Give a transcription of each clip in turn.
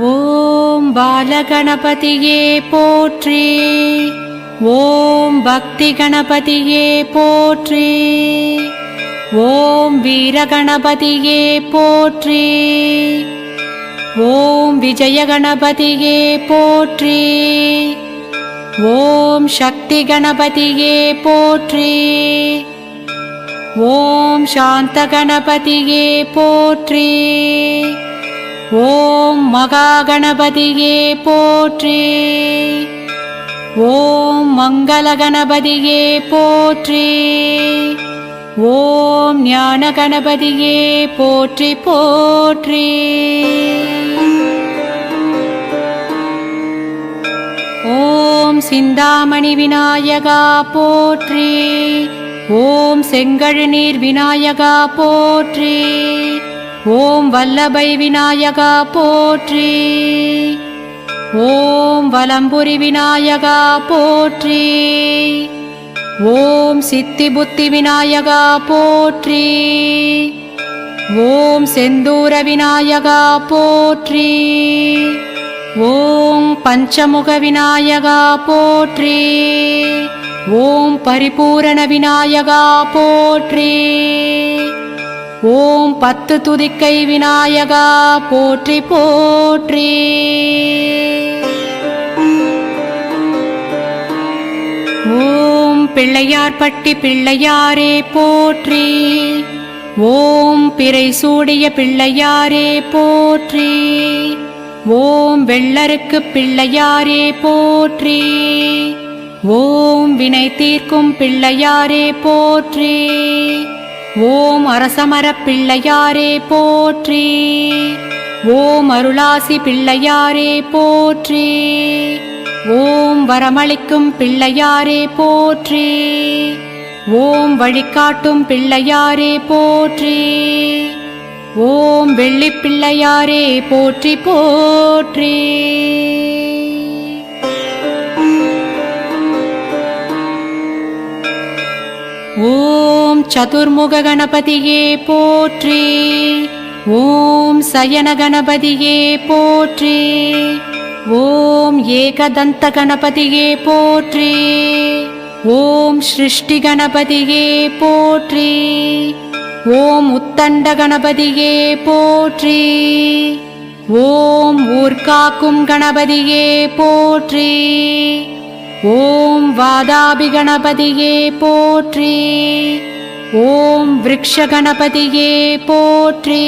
ஓம் பாலகணபதியே போற்றி. ஓம் பக்தி கணபதியே போற்றி. ஓம் வீரகணபதியே போற்றி. ஓம் விஜயகணபதியே போற்றி. ஓம் சக்தி கணபதியே போற்றி. ஓம் சாந்த கணபதியே போற்றி. ஓம் மகா கணபதியே போற்றி. ஓம் மங்கள கணபதியே போற்றி. ஓம் ஞான கணபதியே போற்றி போற்றி. ஓம் சிந்தாமணி விநாயகா போற்றி. ஓம் செங்கழுநீர் விநாயகா போற்றி. ஓம் வல்லபை விநாயகா போற்றி. ஓம் வலம்புரி விநாயகா போற்றி. ஓம் சித்தி புத்தி விநாயகா போற்றி. ஓம் செந்தூர விநாயகா போற்றி. ஓம் பஞ்சமுக விநாயகா போற்றி. ஓம் பரிபூரண விநாயகா போற்றி. ஓம் பத்து துதிக்கை விநாயகா போற்றி போற்றி. ஓம் பிள்ளையார்பட்டி பிள்ளையாரே போற்றி. ஓம் பிறை சூடிய பிள்ளையாரே போற்றி. ஓம் வெள்ளருக்கு பிள்ளையாரே போற்றி. ஓம் வினை தீர்க்கும் பிள்ளையாரே போற்றி. ஓம் அரசமரப் பிள்ளையாரே போற்றி. ஓம் அருளாசி பிள்ளையாரே போற்றி. ஓம் வரமளிக்கும் பிள்ளையாரே போற்றி. ஓம் வழிகாட்டும் பிள்ளையாரே போற்றி. ஓம் வெள்ளிப் பிள்ளையாரே போற்றி போற்றி. சதுர்முக கணபதியே போற்றி. ஓம் சயன கணபதியே போற்றி. ஓம் ஏகதந்த கணபதியே போற்றி. ஓம் சிருஷ்டி கணபதியே போற்றி. ஓம் உத்தண்ட கணபதியே போற்றி. ஓம் ஊர்காக்கும் கணபதியே போற்றி. ஓம் வாதாபி கணபதியே போற்றி. ஓம் விருக்ஷ கணபதியே போற்றி.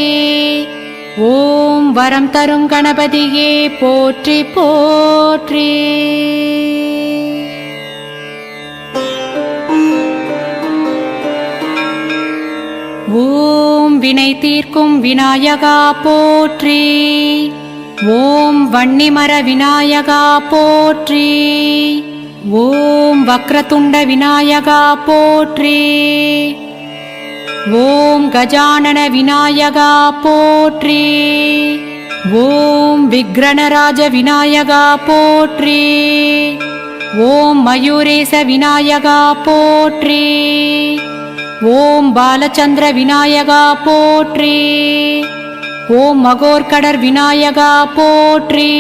ஓம் வரம் தரும் கணபதியே போற்றி போற்றி. ஓம் வினை தீர்க்கும் விநாயகா போற்றி. ஓம் வன்னிமர விநாயகா போற்றி. ஓம் வக்ரதுண்ட விநாயகா போற்றி. ஓம் கஜானன விநாயகா போற்றி. ஓம் விக்ரணராஜ விநாயகா போற்றி. ஓம் மயூரேச விநாயகா போற்றி. ஓம் பாலச்சந்திர விநாயகா போற்றி. ஓம் மகோர்கடர் விநாயகா போற்றி.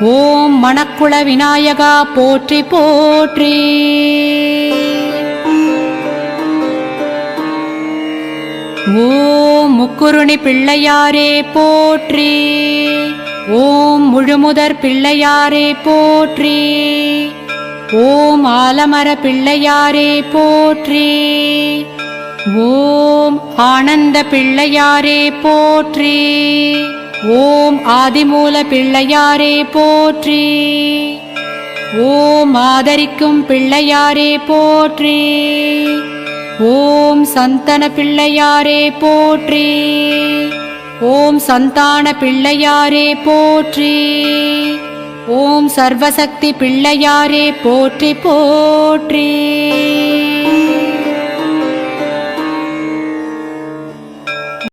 ஓம் மணக்குள விநாயகா போற்றி போற்றி. ஓம் முக்குருணி பிள்ளையாரே போற்றி. ஓம் முழுமுதற் பிள்ளையாரே போற்றி. ஓம் ஆலமர பிள்ளையாரே போற்றி. ஓம் ஆனந்த பிள்ளையாரே போற்றி. ஓம் ஆதிமூல பிள்ளையாரே போற்றி. ஓம் ஆதரிக்கும் பிள்ளையாரே போற்றி. ஓம் ஓம் சந்தன பிள்ளையாரே போற்றி. ஓம் சந்தான பிள்ளையாரே போற்றி. ஓம் சர்வசக்தி பிள்ளையாரே போற்றி போற்றி.